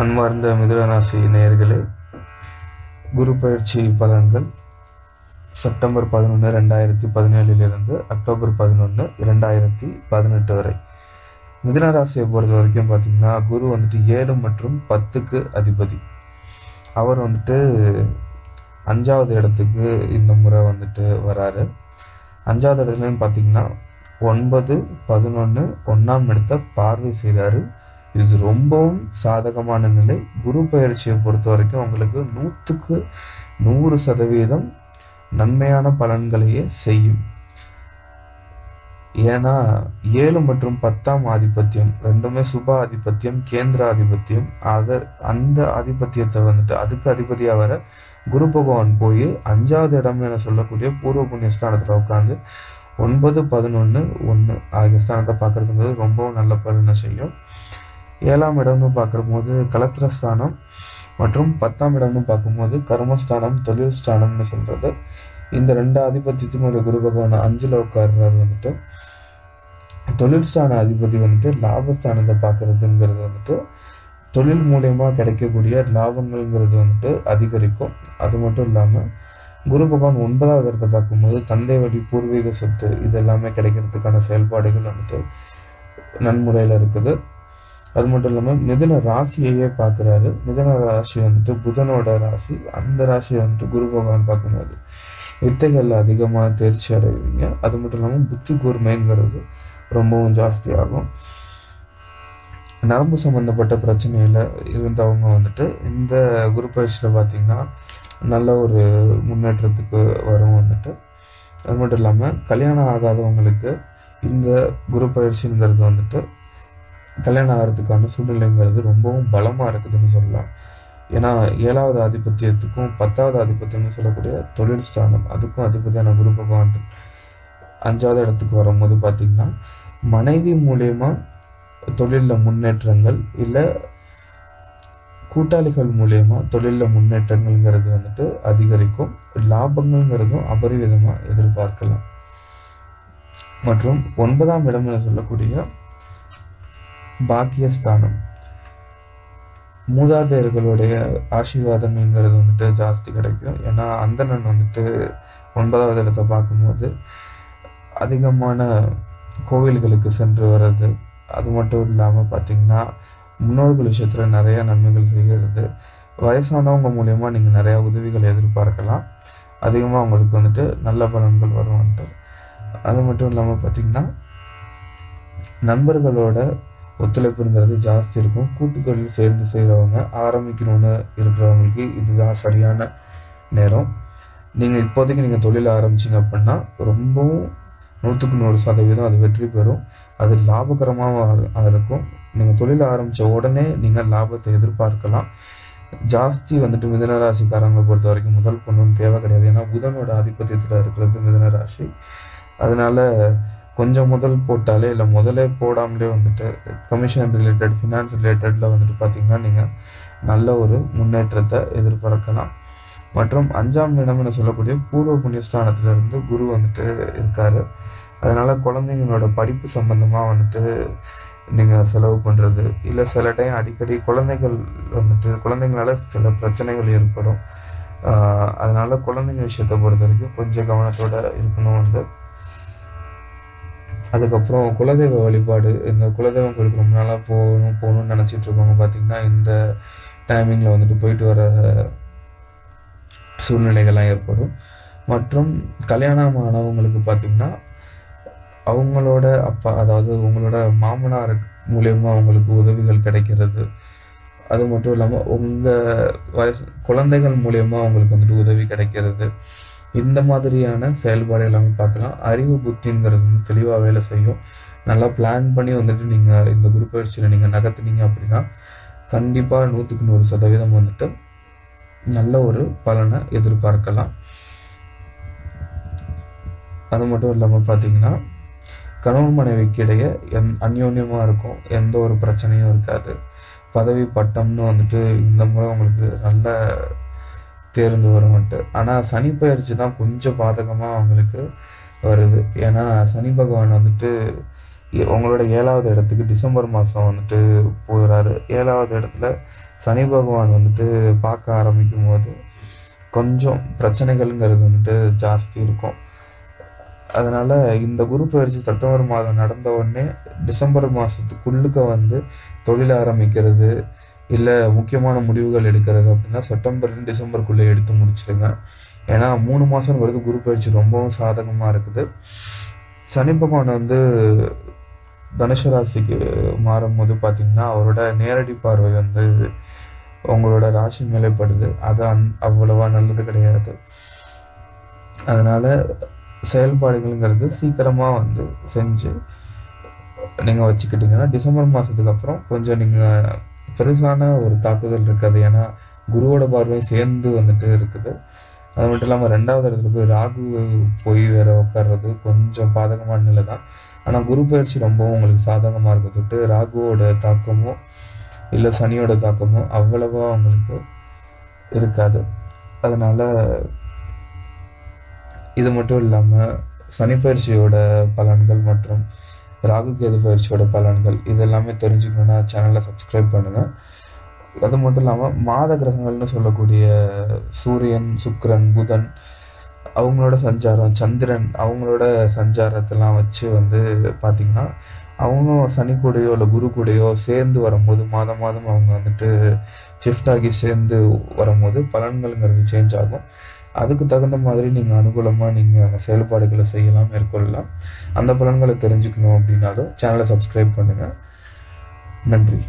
அன்பார்ந்த மிதுனராசி நேயர்களே குரு பயிற்சி பலன்கள் செப்டம்பர் பதினொன்று ரெண்டாயிரத்தி பதினேழுலிருந்து அக்டோபர் பதினொன்று இரண்டாயிரத்தி பதினெட்டு வரை. மிதுனராசியை பொறுத்த வரைக்கும் பார்த்தீங்கன்னா குரு வந்துட்டு ஏழு மற்றும் பத்துக்கு அதிபதி. அவர் வந்துட்டு அஞ்சாவது இடத்துக்கு இந்த முறை வந்துட்டு வராரு. அஞ்சாவது இடத்துலன்னு பார்த்தீங்கன்னா ஒன்பது பதினொன்று ஒன்றாம் இடத்த பார்வை செய்கிறாரு இது ரொம்பவும் சாதகமான நிலை. குரு பயிற்சியை பொறுத்த வரைக்கும் உங்களுக்கு நூற்றுக்கு நூறு சதவீதம் நன்மையான பலன்களையே செய்யும். ஏன்னா ஏழு மற்றும் பத்தாம் ஆதிபத்தியம் ரெண்டுமே சுப ஆதிபத்தியம் கேந்திர ஆதிபத்தியம். அதை அந்த ஆதிபத்தியத்தை வந்துட்டு அதுக்கு அதிபதியாக வர குரு பகவான் போய் அஞ்சாவது இடம் என சொல்லக்கூடிய பூர்வ புண்ணிய ஸ்தானத்தில் உட்காந்து ஒன்பது பதினொன்று ஒன்று ஆகிய ஸ்தானத்தை பார்க்கறதுங்கிறது ரொம்பவும் நல்ல பலனை செய்யும். ஏழாம் இடம்னு பார்க்கும்போது கலத்திரஸ்தானம் மற்றும் பத்தாம் இடம்னு பார்க்கும்போது கர்மஸ்தானம் தொழில் ஸ்தானம்னு சொல்கிறது இந்த ரெண்டு ஆதிபத்தியத்துக்கும் ஒரு குரு பகவான் அஞ்சுல உட்கார்றார் வந்துட்டு. தொழில் ஸ்தான அதிபதி வந்துட்டு லாபஸ்தானத்தை பார்க்கறதுங்கிறது வந்துட்டு. தொழில் மூலயமா கிடைக்கக்கூடிய லாபங்கள்ங்கிறது வந்துட்டு அதிகரிக்கும். அது மட்டும் இல்லாமல் குரு பகவான் ஒன்பதாவது இடத்தை பார்க்கும்போது தந்தை வழி பூர்வீக சொத்து இதெல்லாமே கிடைக்கிறதுக்கான செயல்பாடுகள் வந்துட்டு நன்முறையில் இருக்குது. அது மட்டும் இல்லாமல் மிதுன ராசியையே பார்க்குறாரு. மிதன ராசி வந்துட்டு புதனோட ராசி அந்த ராசியை வந்துட்டு குரு பகவான் பார்க்கும்போது வித்தைகள் அதிகமாக தேர்ச்சி அடைவீங்க. அது மட்டும் இல்லாமல் புத்தி கூர்மைங்கிறது ரொம்பவும் ஜாஸ்தியாகும். நரம்பு சம்மந்தப்பட்ட பிரச்சனையில் இருந்தவங்க வந்துட்டு இந்த குரு பயிற்சியில் பார்த்தீங்கன்னா நல்ல ஒரு முன்னேற்றத்துக்கு வரும் வந்துட்டு. அது மட்டும் இல்லாமல் கல்யாணம் ஆகாதவங்களுக்கு இந்த குரு பயிற்சிங்கிறது வந்துட்டு கல்யாணம் ஆகிறதுக்கான சூழ்நிலைங்கிறது ரொம்பவும் பலமாக இருக்குதுன்னு சொல்லலாம். ஏன்னா ஏழாவது ஆதிபத்தியத்துக்கும் பத்தாவது ஆதிபத்தியம்னு சொல்லக்கூடிய தொழில் ஸ்தானம் அதுக்கும் அதிபதியான குரு பகவான் அஞ்சாவது இடத்துக்கு வரும்போது பார்த்தீங்கன்னா மனைவி மூலயமா தொழிலில் முன்னேற்றங்கள் இல்லை கூட்டாளிகள் மூலயமா தொழிலில் முன்னேற்றங்கள்ங்கிறது வந்துட்டு அதிகரிக்கும். லாபங்கள்ங்கிறதும் அபரிவிதமாக எதிர்பார்க்கலாம். மற்றும் ஒன்பதாம் இடம்னு சொல்லக்கூடிய பாக்கியஸ்தானம். மூதாதையர்களுடைய ஆசீர்வாதம்ங்கிறது வந்துட்டு ஜாஸ்தி கிடைக்கும். ஏன்னா அந்தணன் வந்துட்டு ஒன்பதாவது இடத்தை பார்க்கும்போது அதிகமான கோவில்களுக்கு சென்று வர்றது. அது மட்டும் இல்லாமல் பார்த்தீங்கன்னா முன்னோர்கள் விஷயத்தில் நிறைய நன்மைகள் செய்கிறது. வயசானவங்க மூலயமா நீங்கள் நிறையா உதவிகள் எதிர்பார்க்கலாம். அதிகமாக உங்களுக்கு வந்துட்டு நல்ல பலன்கள் வரும் வந்துட்டு. அது மட்டும் இல்லாமல் பார்த்தீங்கன்னா நண்பர்களோட ஒத்துழைப்புங்கிறது ஜாஸ்தி இருக்கும். கூட்டுத்தொழில் சேர்ந்து செய்கிறவங்க ஆரம்பிக்கணும்னு இருக்கிறவங்களுக்கு இதுதான் சரியான நேரம். நீங்கள் இப்போதைக்கு நீங்கள் தொழில் ஆரம்பிச்சிங்க அப்படின்னா ரொம்பவும் நூற்றுக்கு நூறு சதவீதம் அது வெற்றி பெறும். அது லாபகரமாக இருக்கும். நீங்கள் தொழில் ஆரம்பித்த உடனே நீங்கள் லாபத்தை எதிர்பார்க்கலாம். ஜாஸ்தி வந்துட்டு மிதனராசிக்காரங்களை பொறுத்த வரைக்கும் முதல் பொண்ணுன்னு தேவை கிடையாது. ஏன்னா புதனோட ஆதிபத்தியத்தில் இருக்கிறது மிதனராசி அதனால் கொஞ்சம் முதல் போட்டாலே இல்லை முதலே போடாமலே வந்துட்டு கமிஷன் ரிலேட்டட் ஃபினான்ஸ் ரிலேட்டடில் வந்துட்டு பார்த்தீங்கன்னா நீங்கள் நல்ல ஒரு முன்னேற்றத்தை எதிர்பார்க்கலாம். மற்றும் அஞ்சாம் இடம் என சொல்லக்கூடிய பூர்வ புண்ணியஸ்தானத்திலிருந்து குரு வந்துட்டு இருக்காரு. அதனால குழந்தைங்களோட படிப்பு சம்மந்தமாக வந்துட்டு நீங்கள் செலவு பண்ணுறது இல்லை சில டைம் அடிக்கடி குழந்தைகள் வந்துட்டு குழந்தைங்களால சில பிரச்சனைகள் ஏற்படும். அதனால குழந்தைங்க விஷயத்தை பொறுத்த வரைக்கும் கொஞ்சம் கவனத்தோட இருக்கணும் வந்து. அதுக்கப்புறம் குலதெய்வ வழிபாடு இந்த குலதெய்வம் கோயிலுக்கு ரொம்ப நாளாக போகணும் போகணும்னு நினச்சிட்டு இருக்கவங்க பார்த்தீங்கன்னா இந்த டைமிங்கில் வந்துட்டு போயிட்டு வர சூழ்நிலைகள்லாம் ஏற்படும். மற்றும் கல்யாணம் ஆனவங்களுக்கு பார்த்திங்கன்னா அவங்களோட அப்பா அதாவது உங்களோட மாமனார் மூலயமா அவங்களுக்கு உதவிகள் கிடைக்கிறது. அது மட்டும் இல்லாமல் உங்கள் வயசு குழந்தைகள் மூலயமா அவங்களுக்கு வந்துட்டு உதவி கிடைக்கிறது. இந்த மாதிரியான செயல்பாடு எல்லாமே பார்க்கலாம். அறிவு புத்திங்கிறது வந்து தெளிவாக வேலை செய்யும். நல்லா பிளான் பண்ணி வந்துட்டு நீங்கள் இந்த குரூப் பயிற்சியில் நீங்கள் நகர்த்துனீங்க அப்படின்னா கண்டிப்பாக நூற்றுக்கு நூறு சதவீதம் வந்துட்டு நல்ல ஒரு பலனை எதிர்பார்க்கலாம். அது மட்டும் இல்லாமல் பார்த்தீங்கன்னா கணவன் மனைவிக்கு இடையே எந் அந்யோன்யமாக இருக்கும். எந்த ஒரு பிரச்சனையும் இருக்காது. பதவி பட்டம்னு வந்துட்டு இந்த முறை உங்களுக்கு நல்ல தேர்ந்து வரும்ட்டு ஆனால் சனி பயிற்சி தான் கொஞ்சம் பாதகமாக அவங்களுக்கு வருது. ஏன்னா சனி பகவான் வந்துட்டு உங்களோட ஏழாவது இடத்துக்கு டிசம்பர் மாதம் வந்துட்டு போகிறாரு ஏழாவது இடத்துல சனி பகவான் வந்துட்டு பார்க்க ஆரம்பிக்கும் போது கொஞ்சம் பிரச்சனைகள்ங்கிறது வந்துட்டு ஜாஸ்தி இருக்கும். அதனால் இந்த குரு பயிற்சி செப்டம்பர் மாதம் நடந்த உடனே டிசம்பர் மாதத்துக்குள்ளுக்க வந்து தொழில் ஆரம்பிக்கிறது இல்லை முக்கியமான முடிவுகள் எடுக்கிறது அப்படின்னா செப்டம்பர் டிசம்பருக்குள்ளே எடுத்து முடிச்சிடுங்க ஏன்னா மூணு மாதம் வருது குரு பயிற்சி ரொம்பவும் சாதகமாக இருக்குது. சனி பகவான் வந்து தனுஷ ராசிக்கு மாறும்போது பார்த்தீங்கன்னா அவரோட நேரடி பார்வை வந்து உங்களோட ராசி மேலே படுது அது அந் அவ்வளவா நல்லது கிடையாது. அதனால செயல்பாடுகள்ங்கிறது சீக்கிரமாக வந்து செஞ்சு நீங்கள் வச்சுக்கிட்டீங்கன்னா டிசம்பர் மாதத்துக்கு அப்புறம் கொஞ்சம் நீங்கள் பெருசான ஒரு தாக்குதல் இருக்காது. ஏன்னா குருவோட பார்வை சேர்ந்து வந்துட்டு இருக்குது. அது மட்டும் இல்லாமல் ரெண்டாவது இடத்துல போய் ராகு போய் வேற உட்கார்றது கொஞ்சம் பாதகமான நிலை தான். ஆனால் குரு பயிற்சி ரொம்பவும் உங்களுக்கு சாதகமாக இருக்க தொட்டு ராகுவோட தாக்கமோ இல்லை சனியோட தாக்கமோ அவ்வளவா உங்களுக்கு இருக்காது. அதனால இது மட்டும் இல்லாமல் சனி பயிற்சியோட பலன்கள் மற்றும் ராகு கேது பயிற்சியோட பலன்கள் இது எல்லாமே தெரிஞ்சுக்கணுன்னா சேனலை சப்ஸ்கிரைப் பண்ணுங்கள் அது மட்டும் இல்லாமல் மாத கிரகங்கள்னு சொல்லக்கூடிய சூரியன் சுக்கரன் புதன் அவங்களோட சஞ்சாரம் சந்திரன் அவங்களோட சஞ்சாரத்தெல்லாம் வச்சு வந்து பார்த்திங்கன்னா அவங்க சனி கூடையோ இல்லை குரு கூடையோ சேர்ந்து வரும்போது மாதம் மாதம் அவங்க வந்துட்டு ஷிஃப்ட் ஆகி சேர்ந்து வரும்போது பலன்கள்ங்கிறது சேஞ்ச் ஆகும். அதுக்கு தகுந்த மாதிரி நீங்கள் அனுகூலமாக நீங்கள் செயல்பாடுகளை செய்யலாம் மேற்கொள்ளலாம். அந்த பலன்களை தெரிஞ்சுக்கணும் அப்படின்னாலும் சேனலை சப்ஸ்கிரைப் பண்ணுங்கள் நன்றி.